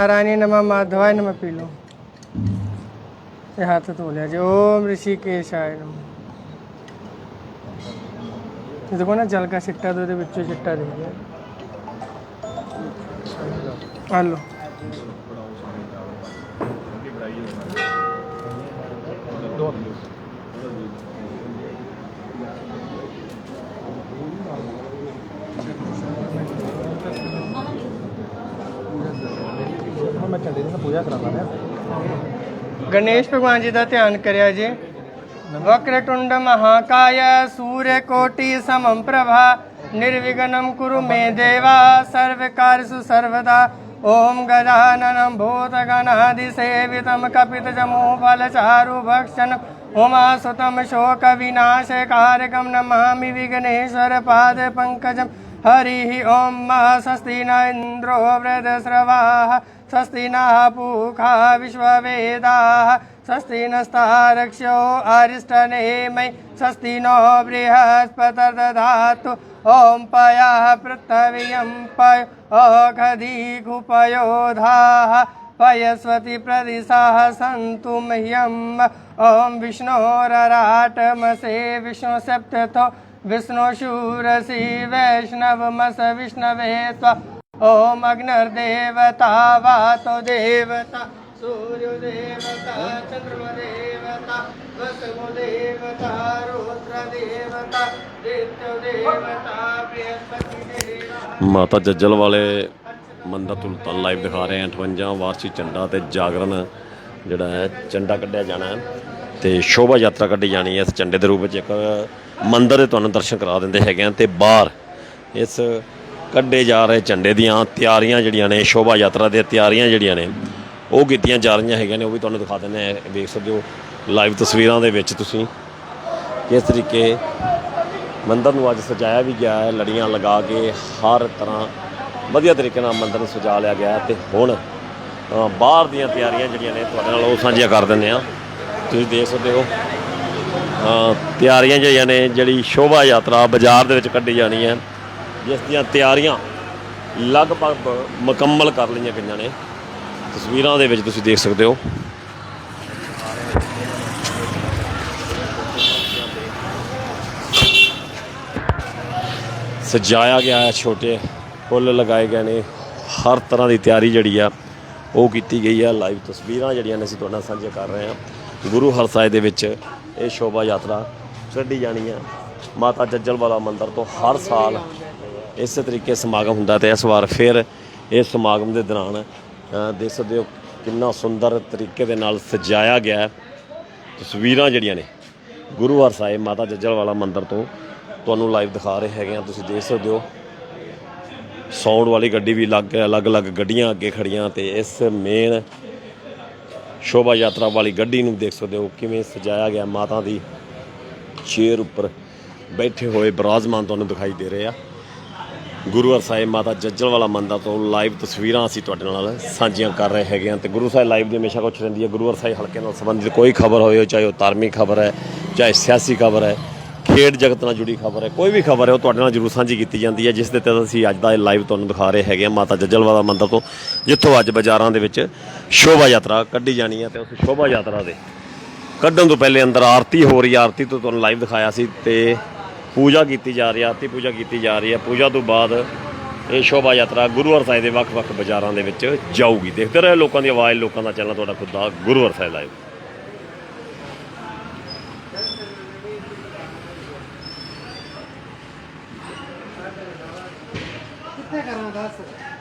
रानी नमा माधवाय नम P low ये हाथ धो लिया जी ओम ऋषिकेश आय नम देखो ना जल का सिट्टा तो ये चिट्टा दे दिया हेलो ਪੂਜਾ ਕਰਾਉਂਦਾ ਰਿਹਾ गणेश भगवान जी का ध्यान करिया जी वक्रतुंड महाकाय सूर्य कोटि समम प्रभा निर्विघ्नं कुरु मे देवा सर्वकार्यसु सर्वदा ॐ गजाननं भूतगणादिसेवितं कपितजमोफलचारु भक्षण उमासुतं शोकविनाशकारकं नमामि विघ्नेश्वर पादपङ्कजं हरिः ॐ मा स्वस्ति न इन्द्रो वृदस्रवाः स्वस्ति नः पूखा विश्ववेदाः स्वस्ति नस्तारक्ष्यो अरिष्टनेमै स्वस्ति नो बृहस्पतिर्दधातु ॐ पयः पृथ्वीयं पय ओखधीकुपयोधाः पयस्वति प्रदिशाः सन्तु मह्यम् ॐ विष्णोरराटमसे विष्णुसप्तथो विष्णुशूरसि वैष्णवमस विष्णवे त्वा ॐ अग्निर्देवता वातो देवता सूर्यदेवता चन्द्रमदेवता वसुदेवता रुद्रदेवता दित्यदेवता बृहस्पतिदेवता ਮਾਤਾ ਜੱਜਲ ਵਾਲੇ ਮੰਦਰ ਤੋਂ ਤੁਹਾਨੂੰ ਲਾਈਵ ਦਿਖਾ ਰਹੇ ਹਾਂ 58 ਵਾਰਸ਼ਿਕ ਝੰਡਾ ਤੇ ਜਾਗਰਣ ਜਿਹੜਾ ਹੈ ਝੰਡਾ ਕੱਢਿਆ ਜਾਣਾ ਹੈ ਤੇ ਸ਼ੋਭਾ ਯਾਤਰਾ ਕੱਢੀ ਜਾਣੀ ਹੈ ਇਸ ਝੰਡੇ ਦੇ ਰੂਪ ਵਿੱਚ ਇੱਕ ਮੰਦਿਰ ਦੇ ਤੁਹਾਨੂੰ ਦਰਸ਼ਨ ਕਰਾ ਦਿੰਦੇ ਹੈਗੇ ਆ ਤੇ ਬਾਹਰ ਇਸ ਕੱਢੇ ਜਾ ਰਹੇ ਝੰਡੇ ਦੀਆਂ ਤਿਆਰੀਆਂ ਜਿਹੜੀਆਂ ਨੇ, ਸ਼ੋਭਾ ਯਾਤਰਾ ਦੀਆਂ ਤਿਆਰੀਆਂ ਜਿਹੜੀਆਂ ਨੇ, ਉਹ ਕੀਤੀਆਂ ਜਾ ਰਹੀਆਂ ਹੈਗੀਆਂ ਨੇ, ਉਹ ਵੀ ਤੁਹਾਨੂੰ ਦਿਖਾ ਦਿੰਦੇ ਆ। ਵੇਖ ਸਕਦੇ ਹੋ, ਲਾਈਵ ਤਸਵੀਰਾਂ ਦੇ ਵਿੱਚ ਤੁਸੀਂ ਕਿਸ ਤਰੀਕੇ ਮੰਦਰ ਨੂੰ ਅੱਜ ਸਜਾਇਆ ਵੀ ਗਿਆ ਹੈ, ਲੜੀਆਂ ਲਗਾ ਕੇ ਹਰ ਤਰ੍ਹਾਂ ਵਧੀਆ ਤਰੀਕੇ ਨਾਲ ਮੰਦਰ ਨੂੰ ਸਜਾ ਲਿਆ ਗਿਆ ਹੈ ਤੇ ਹੁਣ ਬਾਹਰ ਦੀਆਂ ਤਿਆਰੀਆਂ ਜਿਹੜੀਆਂ ਨੇ, ਤੁਹਾਡੇ ਨਾਲ ਉਹ ਸਾਂਝੀਆਂ ਕਰ ਦਿੰਦੇ ਆ। ਤੁਸੀਂ ਦੇਖ ਸਕਦੇ ਹੋ ਤਿਆਰੀਆਂ ਜਿਹੜੀਆਂ ਨੇ ਜਿਹੜੀ ਸ਼ੋਭਾ ਯਾਤਰਾ ਬਾਜ਼ਾਰ ਦੇ ਵਿੱਚ ਕੱਢੀ ਜਾਣੀ ਹੈ। ਜਿਸ ਦੀਆਂ ਤਿਆਰੀਆਂ ਲਗਭਗ ਮੁਕੰਮਲ ਕਰ ਲਈਆਂ ਗਈਆਂ ਨੇ। ਤਸਵੀਰਾਂ ਦੇ ਵਿੱਚ ਤੁਸੀਂ ਦੇਖ ਸਕਦੇ ਹੋ। ਸਜਾਇਆ ਗਿਆ ਹੈ ਛੋਟੇ ਫੁੱਲ ਲਗਾਏ ਗਏ ਨੇ। ਹਰ ਤਰ੍ਹਾਂ ਦੀ ਤਿਆਰੀ ਜਿਹੜੀ ਆ, ਉਹ ਕੀਤੀ ਗਈ ਆ। ਲਾਈਵ ਤਸਵੀਰਾਂ ਜਿਹੜੀਆਂ ਨੇ ਅਸੀਂ ਤੁਹਾਡੇ ਨਾਲ ਸਾਂਝੇ ਕਰ ਰਹੇ ਹਾਂ। ਗੁਰੂ ਹਰ ਸਾਹਿਬ ਦੇ ਵਿੱਚ ਇਹ ਸ਼ੋਭਾ ਯਾਤਰਾ ਕੱਢੀ ਜਾਣੀ ਆ। ਮਾਤਾ ਜੱਜਲ ਵਾਲਾ ਮੰਦਿਰ ਤੋਂ ਹਰ ਸਾਲ ਇਸੇ ਤਰੀਕੇ ਸਮਾਗਮ ਹੁੰਦਾ ਤੇ ਇਸ ਵਾਰ ਫਿਰ ਇਸ ਸਮਾਗਮ ਦੇ ਦੌਰਾਨ ਦੇਖ ਸਕਦੇ ਹੋ ਕਿੰਨਾ ਸੁੰਦਰ ਤਰੀਕੇ ਦੇ ਨਾਲ ਸਜਾਇਆ ਗਿਆ ਤਸਵੀਰਾਂ ਜਿਹੜੀਆਂ ਨੇ, ਗੁਰੂ ਸਾਹਿਬ ਮਾਤਾ ਜੱਜਲ ਵਾਲਾ ਮੰਦਿਰ ਤੋਂ ਤੁਹਾਨੂੰ ਲਾਈਵ ਦਿਖਾ ਰਹੇ ਹੈਗੇ ਆ। ਤੁਸੀਂ ਦੇਖ ਸਕਦੇ ਹੋ, ਸਾਊਂਡ ਵਾਲੀ ਗੱਡੀ ਵੀ ਲੱਗ, ਅਲੱਗ-ਅਲੱਗ ਗੱਡੀਆਂ ਅੱਗੇ ਖੜੀਆਂ ਤੇ ਇਸ ਮੇਨ ਸ਼ੋਭਾ ਯਾਤਰਾ ਵਾਲੀ ਗੱਡੀ ਨੂੰ ਦੇਖ ਸਕਦੇ ਹੋ ਕਿਵੇਂ ਸਜਾਇਆ ਗਿਆ ਮਾਤਾ ਦੀ ਚੇਅਰ ਉੱਪਰ ਬੈਠੇ ਹੋਏ ਬਿਰਾਜਮਾਨ ਤੁਹਾਨੂੰ ਦਿਖਾਈ ਦੇ ਰਹੇ ਆ। ਗੁਰੂ ਸਾਹਿਬ ਮਾਤਾ ਜੱਜਲ ਵਾਲਾ ਮੰਦਰ ਤੋਂ ਲਾਈਵ ਤਸਵੀਰਾਂ ਅਸੀਂ ਤੁਹਾਡੇ ਨਾਲ ਸਾਂਝੀਆਂ ਕਰ ਰਹੇ ਹੈਗੇ ਹਾਂ ਤੇ ਗੁਰੂ ਸਾਹਿਬ ਲਾਈਵ ਦੀ ਹਮੇਸ਼ਾ ਕੁਛ ਰਹਿੰਦੀ ਹੈ। ਗੁਰੂ ਸਾਹਿਬ ਹਲਕੇ ਨਾਲ ਸੰਬੰਧਿਤ ਕੋਈ ਖਬਰ ਹੋਵੇ, ਚਾਹੇ ਉਹ ਧਾਰਮਿਕ ਖਬਰ ਹੈ, ਚਾਹੇ ਸਿਆਸੀ ਖਬਰ ਹੈ ਖੇਡ ਜਗਤ ਨਾਲ ਜੁੜੀ ਖਬਰ ਹੈ। ਕੋਈ ਵੀ ਖਬਰ ਹੈ, ਉਹ ਤੁਹਾਡੇ ਨਾਲ ਜ਼ਰੂਰ ਸਾਂਝੀ ਕੀਤੀ ਜਾਂਦੀ ਹੈ, ਜਿਸ ਦੇ ਤਹਿਤ ਅਸੀਂ ਅੱਜ ਦਾ ਇਹ ਲਾਈਵ ਤੁਹਾਨੂੰ ਦਿਖਾ ਰਹੇ ਹੈਗੇ ਹਾਂ ਮਾਤਾ ਜੱਜਲਵਾ ਦਾ ਮੰਦਰ ਤੋਂ, ਜਿੱਥੋਂ ਅੱਜ ਬਾਜ਼ਾਰਾਂ ਦੇ ਵਿੱਚ ਸ਼ੋਭਾ ਯਾਤਰਾ ਕੱਢੀ ਜਾਣੀ ਹੈ ਤੇ ਉਸ ਸ਼ੋਭਾ ਯਾਤਰਾ ਦੇ ਕੱਢਣ ਤੋਂ ਪਹਿਲੇ ਅੰਦਰ ਆਰਤੀ ਹੋ ਰਹੀ ਹੈ। ਆਰਤੀ ਤੋਂ ਤੁਹਾਨੂੰ ਲਾਈਵ ਦਿਖਾਇਆ ਸੀ ਤੇ ਪੂਜਾ ਕੀਤੀ ਜਾ ਰਹੀ ਹੈ, ਆਰਤੀ ਪੂਜਾ ਕੀਤੀ ਜਾ ਰਹੀ ਹੈ। ਪੂਜਾ ਤੋਂ ਬਾਅਦ ਇਹ ਸ਼ੋਭਾ ਯਾਤਰਾ ਗੁਰੂ ਸਾਹਿਬ ਦੇ ਵੱਖ-ਵੱਖ ਬਾਜ਼ਾਰਾਂ ਦੇ ਵਿੱਚ ਜਾਊਗੀ। ਦੇਖਦੇ ਰਹੇ ਲੋਕਾਂ ਦੀ ਆਵਾਜ਼, ਲੋਕਾਂ ਦਾ ਚੈਨਲ, ਤੁਹਾਡਾ ਖੁਦ ਦਾ ਗੁਰੂ ਸਾਹਿਬ ਲਾਈਵ 絶から出す。